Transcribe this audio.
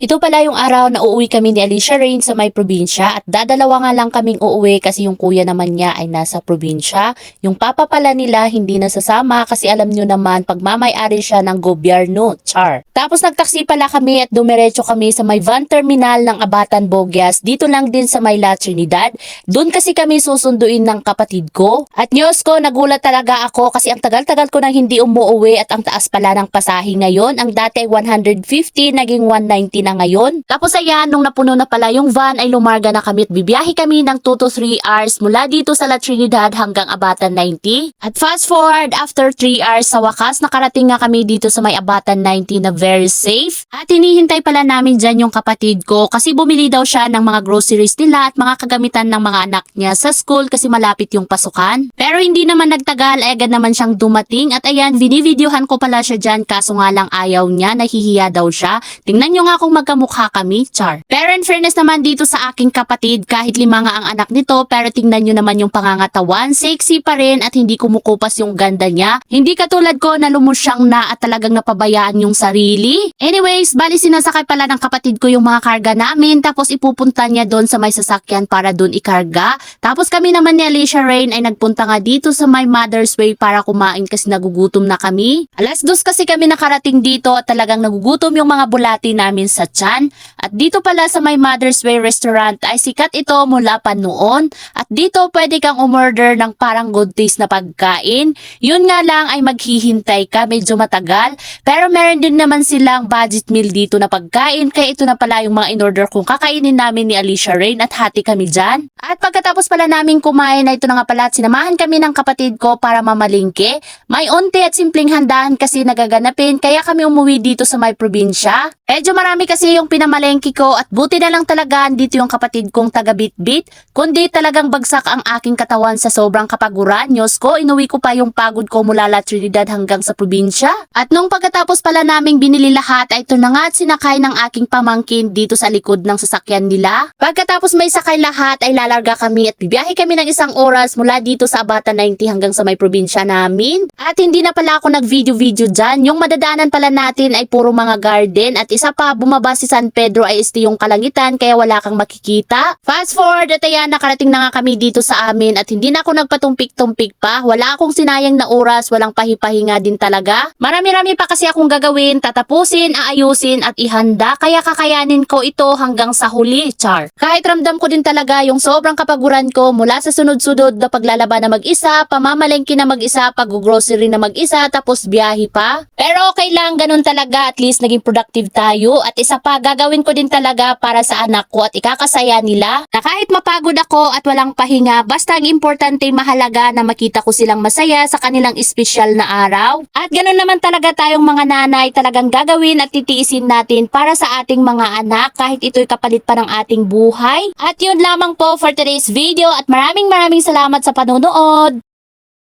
Ito pala yung araw na uuwi kami ni Alicia Rain sa may probinsya at dadalawa nga lang kaming uuwi kasi yung kuya naman niya ay nasa probinsya. Yung papa pala nila hindi nasasama kasi alam nyo naman pagmamayari siya ng gobyerno, char. Tapos nagtaksi pala kami at dumiretso kami sa may van terminal ng Abatan Bogias dito lang din sa may La Trinidad. Doon kasi kami susunduin ng kapatid ko. At news ko, nagulat talaga ako kasi ang tagal-tagal ko nang hindi umuwi at ang taas pala ng pasahe ngayon. Ang dati ay 150, naging 190 na ngayon. Tapos ayan, nung napuno na pala yung van ay lumarga na kami at bibiyahe kami ng 2 to 3 hours mula dito sa La Trinidad hanggang Abatan 90. At fast forward, after 3 hours sa wakas, nakarating nga kami dito sa may Abatan 90 na very safe. At hinihintay pala namin dyan yung kapatid ko kasi bumili daw siya ng mga groceries nila at mga kagamitan ng mga anak niya sa school kasi malapit yung pasukan. Pero hindi naman nagtagal, ay agad naman siyang dumating at ayan, binivideohan ko pala siya dyan kaso nga lang ayaw niya, nahihiya daw siya. Tingnan nyo nga kung magkamukha kami, char. Pero in fairness naman dito sa aking kapatid, kahit lima nga ang anak nito, pero tingnan nyo naman yung pangangatawan, sexy pa rin at hindi kumukupas yung ganda niya. Hindi katulad ko na lumusyang na at talagang napabayaan yung sarili. Anyways, bali sinasakay pala ng kapatid ko yung mga karga namin, tapos ipupunta niya doon sa may sasakyan para doon ikarga. Tapos kami naman ni Alicia Rain ay nagpunta nga dito sa my mother's way para kumain kasi nagugutom na kami. Alas dos kasi kami nakarating dito at talagang nagugutom yung mga bulati namin sa 咱 At dito pala sa my mother's way restaurant ay sikat ito mula pa noon. At dito pwede kang umorder ng parang good taste na pagkain. Yun nga lang ay maghihintay ka medyo matagal. Pero meron din naman silang budget meal dito na pagkain kaya ito na pala yung mga in-order kong kakainin namin ni Alicia Rain at hati kami dyan. At pagkatapos pala namin kumain na ito na nga pala at sinamahan kami ng kapatid ko para mamalingke. May unti at simpleng handaan kasi nagaganapin kaya kami umuwi dito sa may probinsya. Medyo marami kasi yung pinamalengke ko at buti na lang talaga dito yung kapatid kong taga Bitbit. Kundi talagang bagsak ang aking katawan sa sobrang kapaguran. Nyos ko, inuwi ko pa yung pagod ko mula La Trinidad hanggang sa probinsya. At nung pagkatapos pala naming binili lahat ay ito na sinakay ng aking pamangkin dito sa likod ng sasakyan nila. Pagkatapos may sakay lahat ay lalarga kami at bibiyahe kami ng isang oras mula dito sa Abata 90 hanggang sa may probinsya namin. At hindi na pala ako nag-video-video dyan. Yung madadaanan pala natin ay puro mga garden at isa pa bumaba si San Pedro ay este yung kalangitan kaya wala kang makikita. Fast forward at ayan nakarating na nga kami dito sa amin at hindi na ako nagpatumpik-tumpik pa. Wala akong sinayang na oras, walang pahipahinga din talaga. Marami-rami pa kasi akong gagawin, tatapusin, aayusin at ihanda kaya kakayanin ko ito hanggang sa huli, char. Kahit ramdam ko din talaga yung sobrang kapaguran ko mula sa sunod-sunod na paglalaba na mag-isa, pamamalengke na mag-isa, pag-grocery na mag-isa, tapos biyahe pa. Pero okay lang, ganun talaga, at least naging productive tayo. At isa pa, gagawin ko din talaga para sa anak ko at ikakasaya nila na kahit mapagod ako at walang pahinga, basta ang importante mahalaga na makita ko silang masaya sa kanilang espesyal na araw. At ganun naman talaga tayong mga nanay talagang gagawin at titiisin natin para sa ating mga anak kahit ito'y kapalit pa ng ating buhay. At yun lamang po for today's video at maraming maraming salamat sa panonood.